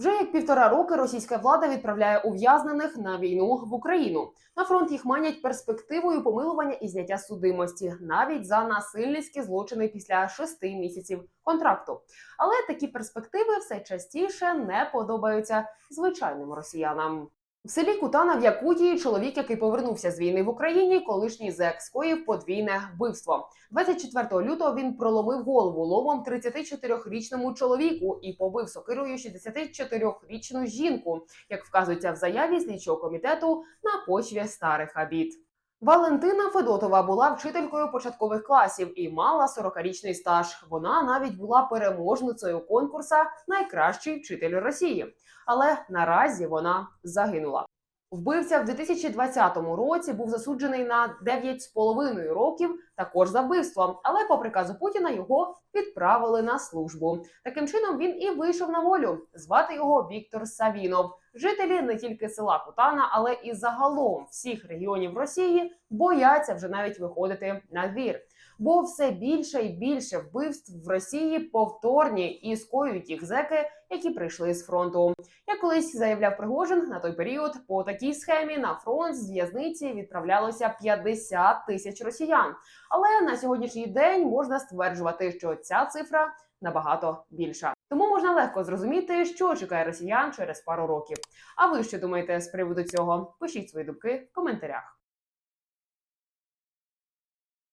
Вже як півтора роки російська влада відправляє ув'язнених на війну в Україну. На фронт їх манять перспективою помилування і зняття судимості, навіть за насильницькі злочини після шести місяців контракту. Але такі перспективи все частіше не подобаються звичайним росіянам. В селі Кутана в Якутії чоловік, який повернувся з війни в Україні, колишній зек скоїв подвійне вбивство. 24 лютого він проломив голову ломом 34-річному чоловіку і побив сокирою 64-річну жінку, як вказується в заяві слідчого комітету на почві старих обід. Валентина Федотова була вчителькою початкових класів і мала 40-річний стаж. Вона навіть була переможницею конкурса Найкращий вчитель Росії. Але наразі вона загинула. Вбивця в 2020 році був засуджений на 9,5 років також за вбивство, але по приказу Путіна його відправили на службу. Таким чином він і вийшов на волю. Звати його Віктор Савінов. Жителі не тільки села Кутана, але і загалом всіх регіонів Росії бояться вже навіть виходити на двір. Бо все більше і більше вбивств в Росії повторні і скоюють їх зеки, які прийшли з фронту. Як колись заявляв Пригожин, на той період по такій схемі на фронт з в'язниці відправлялося 50 тисяч росіян. Але на сьогоднішній день можна стверджувати, що ця цифра набагато більша. Тому можна легко зрозуміти, що чекає росіян через пару років. А ви що думаєте з приводу цього? Пишіть свої думки в коментарях.